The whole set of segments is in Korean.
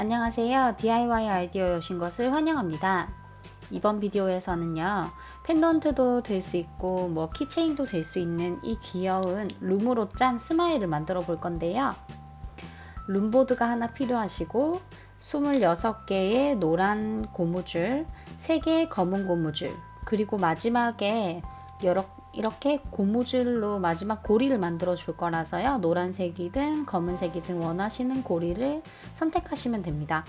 안녕하세요. DIY 아이디어에 오신 것을 환영합니다. 이번 비디오에서는요, 펜던트도 될 수 있고, 뭐 키체인도 될 수 있는 이 귀여운 룸으로 짠 스마일을 만들어 볼 건데요. 룸보드가 하나 필요하시고, 26개의 노란 고무줄, 3개의 검은 고무줄, 그리고 마지막에 여러 이렇게 고무줄로 마지막 고리를 만들어 줄 거라서요. 노란색이든 검은색이든 원하시는 고리를 선택하시면 됩니다.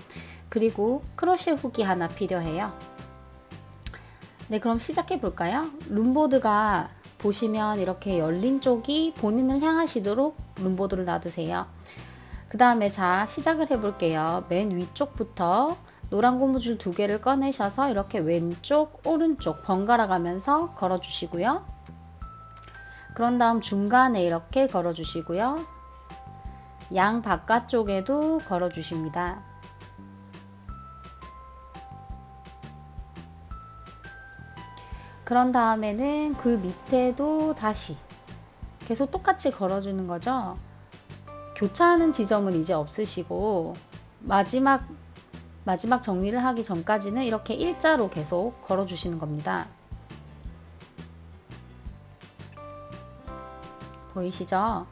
그리고 크로셰 훅이 하나 필요해요. 네, 그럼 시작해 볼까요? 룸보드가 보시면 이렇게 열린 쪽이 본인을 향하시도록 룸보드를 놔두세요. 그 다음에 자, 시작을 해 볼게요. 맨 위쪽부터 노란 고무줄 두 개를 꺼내셔서 이렇게 왼쪽, 오른쪽 번갈아 가면서 걸어 주시고요. 그런 다음 중간에 이렇게 걸어 주시고요. 양 바깥쪽에도 걸어 주십니다. 그런 다음에는 그 밑에도 다시 계속 똑같이 걸어주는 거죠. 교차하는 지점은 이제 없으시고 마지막 마지막 정리를 하기 전까지는 이렇게 일자로 계속 걸어주시는 겁니다. 보이시죠?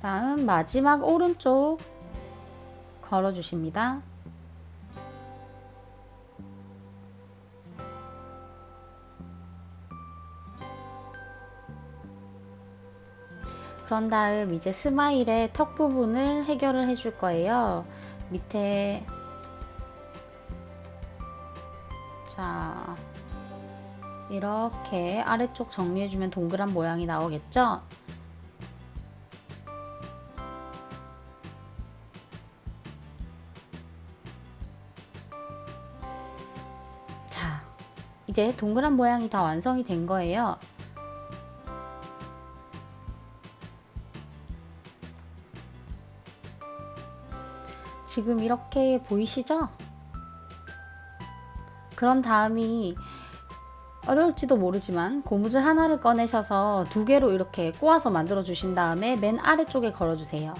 다음 마지막 오른쪽 걸어주십니다. 그런 다음 이제 스마일의 턱 부분을 해결을 해줄 거예요. 밑에 자 이렇게 아래쪽 정리해주면 동그란 모양이 나오겠죠? 자, 이제 동그란 모양이 다 완성이 된 거예요. 지금 이렇게 보이시죠? 그런 다음이 어려울지도 모르지만 고무줄 하나를 꺼내셔서 두 개로 이렇게 꼬아서 만들어 주신 다음에 맨 아래쪽에 걸어 주세요.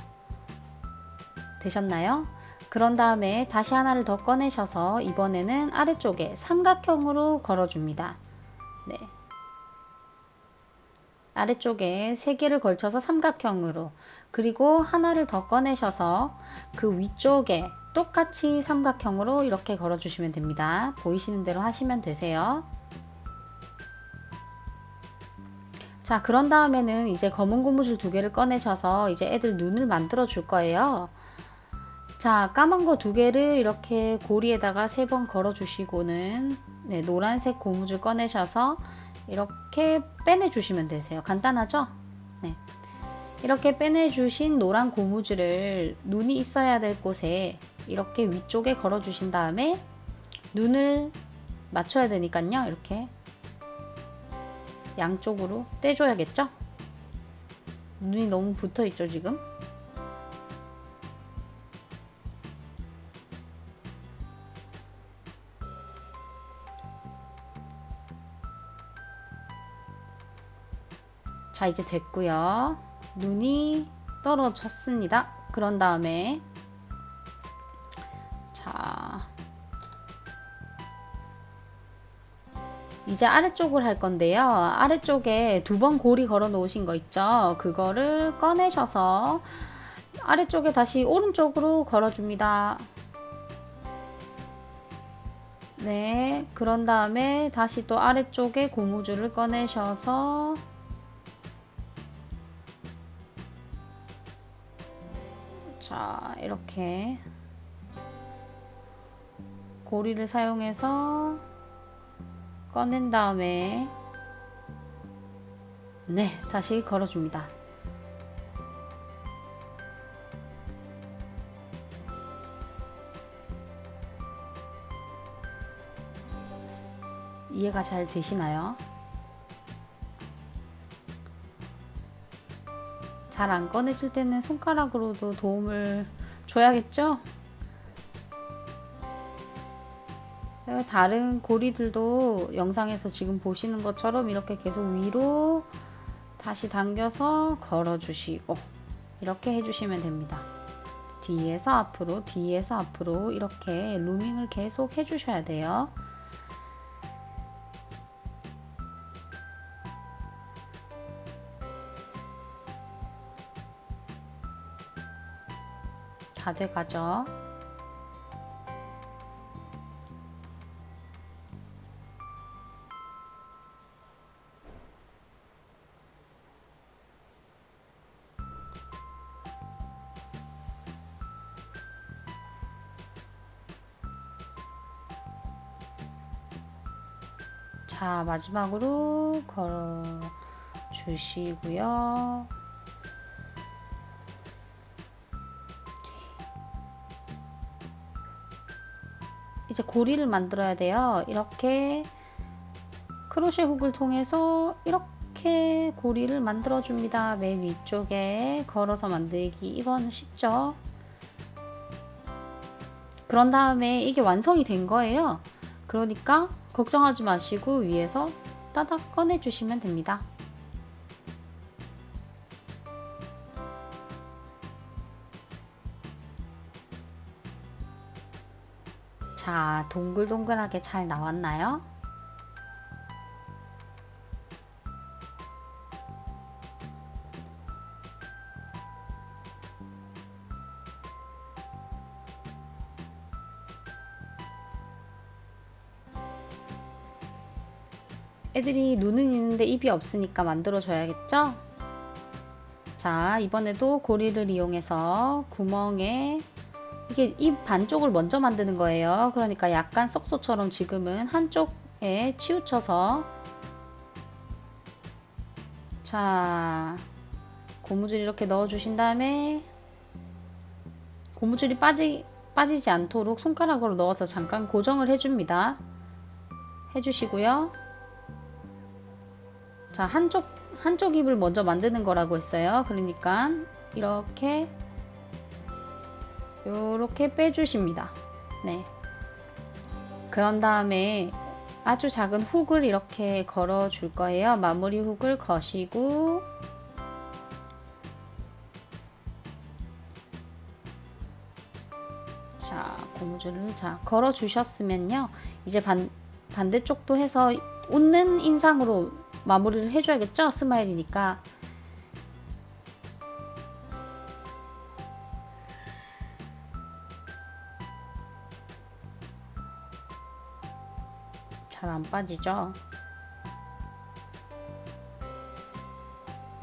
되셨나요? 그런 다음에 다시 하나를 더 꺼내셔서 이번에는 아래쪽에 삼각형으로 걸어 줍니다. 네. 아래쪽에 세 개를 걸쳐서 삼각형으로 그리고 하나를 더 꺼내셔서 그 위쪽에 똑같이 삼각형으로 이렇게 걸어 주시면 됩니다. 보이시는 대로 하시면 되세요. 자, 그런 다음에는 이제 검은 고무줄 두 개를 꺼내셔서 이제 애들 눈을 만들어 줄 거예요. 자, 까만 거 두 개를 이렇게 고리에다가 세 번 걸어 주시고는 네, 노란색 고무줄 꺼내셔서 이렇게 빼내 주시면 되세요. 간단하죠? 네. 이렇게 빼내 주신 노란 고무줄을 눈이 있어야 될 곳에 이렇게 위쪽에 걸어 주신 다음에 눈을 맞춰야 되니까요. 이렇게 양쪽으로 떼줘야겠죠? 눈이 너무 붙어 있죠, 지금? 자, 이제 됐고요. 눈이 떨어졌습니다. 그런 다음에 이제 아래쪽을 할 건데요. 아래쪽에 두 번 고리 걸어 놓으신 거 있죠? 그거를 꺼내셔서 아래쪽에 다시 오른쪽으로 걸어 줍니다. 네, 그런 다음에 다시 또 아래쪽에 고무줄을 꺼내셔서 자, 이렇게 고리를 사용해서 꺼낸 다음에 네, 다시 걸어줍니다. 이해가 잘 되시나요? 잘 안 꺼내질 때는 손가락으로도 도움을 줘야겠죠? 다른 고리들도 영상에서 지금 보시는 것처럼 이렇게 계속 위로 다시 당겨서 걸어주시고 이렇게 해주시면 됩니다. 뒤에서 앞으로, 뒤에서 앞으로 이렇게 루밍을 계속 해주셔야 돼요. 다 돼가죠. 자, 마지막으로 걸어 주시고요. 이제 고리를 만들어야 돼요. 이렇게 크로셰 훅을 통해서 이렇게 고리를 만들어 줍니다. 맨 위쪽에 걸어서 만들기. 이건 쉽죠? 그런 다음에 이게 완성이 된 거예요. 그러니까 걱정하지 마시고 위에서 따닥 꺼내 주시면 됩니다. 자, 동글동글하게 잘 나왔나요? 애들이 눈은 있는데 입이 없으니까 만들어줘야겠죠? 자, 이번에도 고리를 이용해서 구멍에 이게 입 반쪽을 먼저 만드는 거예요. 그러니까 약간 썩소처럼 지금은 한쪽에 치우쳐서 자, 고무줄 이렇게 넣어 주신 다음에 고무줄이 빠지 빠지지 않도록 손가락으로 넣어서 잠깐 고정을 해 줍니다. 해 주시고요. 자, 한쪽 한쪽 입을 먼저 만드는 거라고 했어요. 그러니까 이렇게 요렇게 빼주십니다. 네. 그런 다음에 아주 작은 훅을 이렇게 걸어 줄 거예요. 마무리 훅을 거시고 자, 고무줄을 자, 걸어 주셨으면요. 이제 반 반대쪽도 해서 웃는 인상으로 마무리를 해 줘야겠죠? 스마일이니까. 잘 안 빠지죠?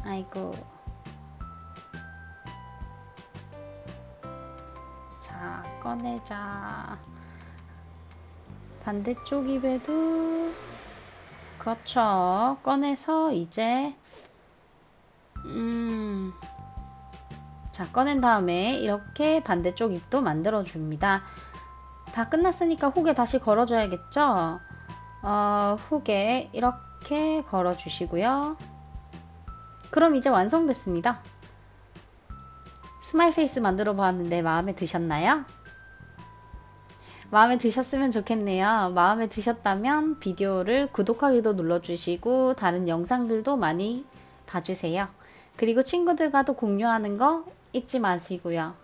아이고. 자, 꺼내자. 반대쪽 입에도 그렇죠. 꺼내서 이제 음. 자, 꺼낸 다음에 이렇게 반대쪽 입도 만들어 줍니다. 다 끝났으니까 훅에 다시 걸어 줘야겠죠? 어, 훅에 이렇게 걸어 주시고요. 그럼 이제 완성됐습니다. 스마일 페이스 만들어 보았는데 마음에 드셨나요? 마음에 드셨으면 좋겠네요. 마음에 드셨다면 비디오를 구독하기도 눌러주시고 다른 영상들도 많이 봐주세요. 그리고 친구들과도 공유하는 거 잊지 마시고요.